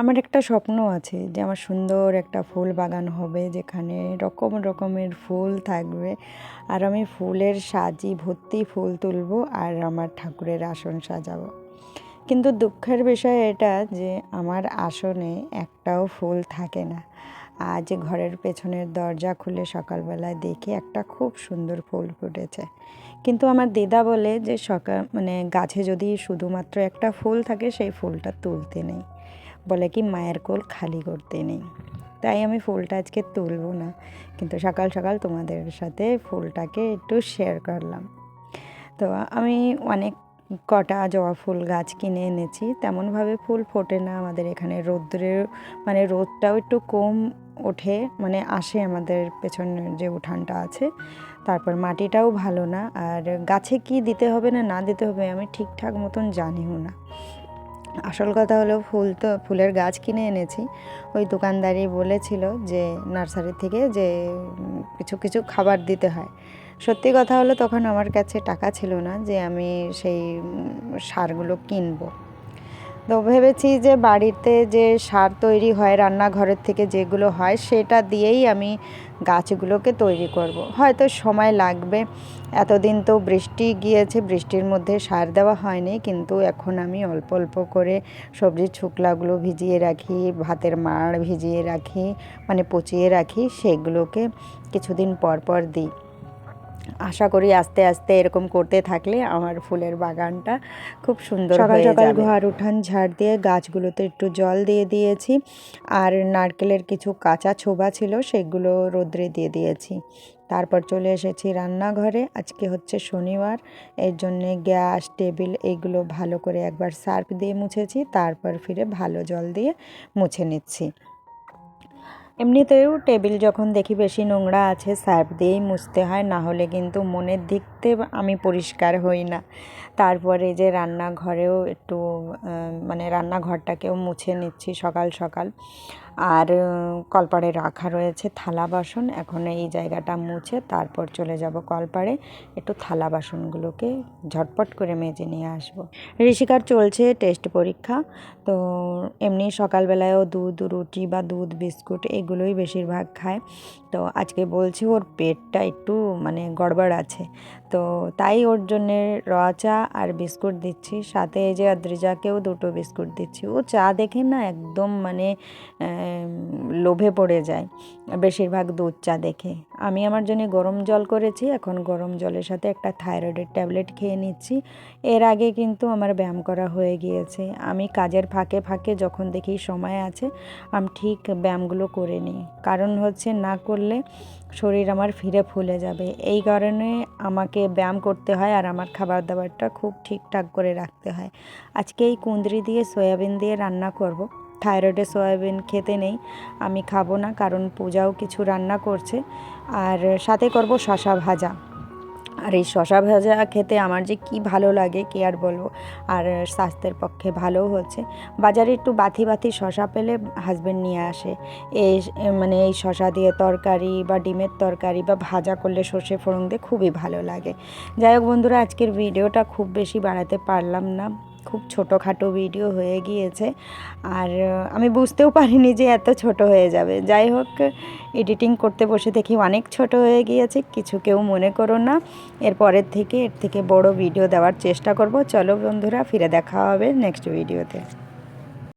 আমার একটা স্বপ্ন আছে যে আমার সুন্দর একটা ফুল বাগান হবে যেখানে রকম রকমের ফুল থাকবে। আর আমি ফুলের সাজি, ভর্তি ফুল তুলবো আর আমার ঠাকুরের আসন সাজাবো। কিন্তু দুঃখের বিষয় এটা যে আমার আসনে একটাও ফুল থাকে না। আজ ঘরের পেছনের দরজা খুলে সকালবেলায় দেখে একটা খুব সুন্দর ফুল ফুটেছে। কিন্তু আমার দিদা বলে যে সকাল মানে গাছে যদি শুধুমাত্র একটা ফুল থাকে, সেই ফুলটা তুলতে নেই। বলে কি মায়ের কোল খালি করতে নেই। তাই আমি ফুলটা আজকে তুলবো না। কিন্তু সকাল সকাল তোমাদের সাথে ফুলটাকে একটু শেয়ার করলাম। তো আমি অনেক কটা জবা ফুল গাছ কিনে এনেছি। তেমনভাবে ফুল ফোটে না। আমাদের এখানে রৌদ্রের মানে রোদটাও একটু কম ওঠে। মানে আসে আমাদের পেছনের যে উঠানটা আছে। তারপর মাটিটাও ভালো না। আর গাছে কি দিতে হবে না না দিতে হবে আমি ঠিকঠাক মতন জানিও না। আসল কথা হলো ফুল তো, ফুলের গাছ কিনে এনেছি। ওই দোকানদারই বলেছিল যে, নার্সারি থেকে যে, কিছু কিছু খাবার দিতে হয়। সত্যি কথা হলো তখন আমার কাছে টাকা ছিল না যে, আমি সেই সারগুলো কিনবো। তো ভেবেছি যে বাড়িতে যে সার তৈরি হয়, রান্নাঘরের থেকে যেগুলো হয়, সেটা দিয়েই আমি গাছগুলোকে তৈরি করব। হয়তো সময় লাগবে এতদিন তো বৃষ্টি গিয়েছে, বৃষ্টির মধ্যে সার দেওয়া হয়নি, কিন্তু এখন আমি অল্প অল্প করে সবজির শুকলাগুলো ভিজিয়ে রাখি, ভাতের মাড় ভিজিয়ে রাখি মানে পচিয়ে রাখি, সেগুলোকে কিছুদিন পর পর দিই আশা করি আস্তে আস্তে এরকম করতে থাকলে আমার ফুলের বাগানটা খুব সুন্দর সকাল সকাল ঘর উঠান ঝাড় দিয়ে গাছগুলোতে একটু জল দিয়ে দিয়েছি আর নারকেলের কিছু কাঁচা ছোবা ছিল সেগুলো রোদ্রে দিয়ে দিয়েছি। তারপর চলে এসেছি রান্নাঘরে আজকে হচ্ছে শনিবার এর জন্যে গ্যাস টেবিল এগুলো ভালো করে একবার সার্ফ দিয়ে মুছেছি তারপর ফিরে ভালো জল দিয়ে মুছে নিচ্ছি। এমনিতেও টেবিল যখন দেখি বেশি নোংরা আছে, সার্ফ দিয়েই মুছতে হয়, না হলে কিন্তু মনের দিকতে আমি পরিষ্কার হই না। তারপরে যে রান্নাঘরেও একটু মানে রান্নাঘরটাকেও মুছে নিচ্ছি সকাল সকাল। আর কলপাড়ে রাখা রয়েছে থালা বাসন। এখন এই জায়গাটা মুছে তারপর চলে যাব কলপাড়ে। একটু থালা বাসনগুলোকে ঝটপট করে মেজে নিয়ে আসব। ঋষিকার চলছে টেস্ট পরীক্ষা। তো এমনি সকালবেলায়ও দুধ, রুটি বা দুধ, বিস্কুট এগুলোই বেশিরভাগ খায়। তো আজকে বলছি ওর পেটটা একটু মানে গড়বড় আছে। তো তাই ওর জন্যে র চা আর বিস্কুট দিচ্ছি। সাথে এই যে আদ্রিজাকেও দুটো বিস্কুট দিচ্ছি। ও চা দেখে না একদম মানে লোভে পড়ে যায়। বেশিরভাগ দুধ চা দেখে। আমি আমার জন্য গরম জল করেছি, এখন গরম জলের সাথে একটা থাইরয়েডের ট্যাবলেট খেয়ে নিচ্ছি। এর আগে কিন্তু আমার ব্যায়াম করা হয়ে গিয়েছে। আমি কাজের ফাঁকে ফাঁকে যখন দেখি সময় আছে, আমি ঠিক ব্যায়ামগুলো করে নিই। কারণ হচ্ছে না করলে শরীর আমার ফিরে ফুলে যাবে। এই কারণে আমাকে ব্যায়াম করতে হয় আর আমার খাবার দাবারটা খুব ঠিকঠাক করে রাখতে হয়। আজকে এই কুঁদরি দিয়ে সয়াবিন দিয়ে রান্না করব। থাইরয়েডে সয়াবিন খেতে নেই, আমি খাব না কারণ পূজাও কিছু রান্না করছে। আর সাথে করব শশা ভাজা। আর এই শশা ভাজা খেতে আমার যে কি ভালো লাগে, কি আর বলব? আর স্বাস্থ্যের পক্ষে ভালোও হচ্ছে। বাজারে একটু বাথি বাথি শশা পেলে হাজব্যান্ড নিয়ে আসে। এই মানে এই শশা দিয়ে তরকারি বা ডিমের তরকারি বা ভাজা করলে সর্ষে ফোড়ন দিয়ে খুবই ভালো লাগে। যাই হোক বন্ধুরা, আজকের ভিডিওটা খুব বেশি বাড়াতে পারলাম না। খুব ছোটোখাটো ভিডিও হয়ে গিয়েছে। আর আমি বুঝতেও পারিনি যে এত ছোট হয়ে যাবে। যাই হোক এডিটিং করতে বসে দেখি অনেক ছোট হয়ে গিয়েছে, কিছু কেউ মনে করো না। এরপরের থেকে, এর থেকে বড় ভিডিও দেওয়ার চেষ্টা করব। চলো বন্ধুরা, ফিরে দেখা হবে নেক্সট ভিডিওতে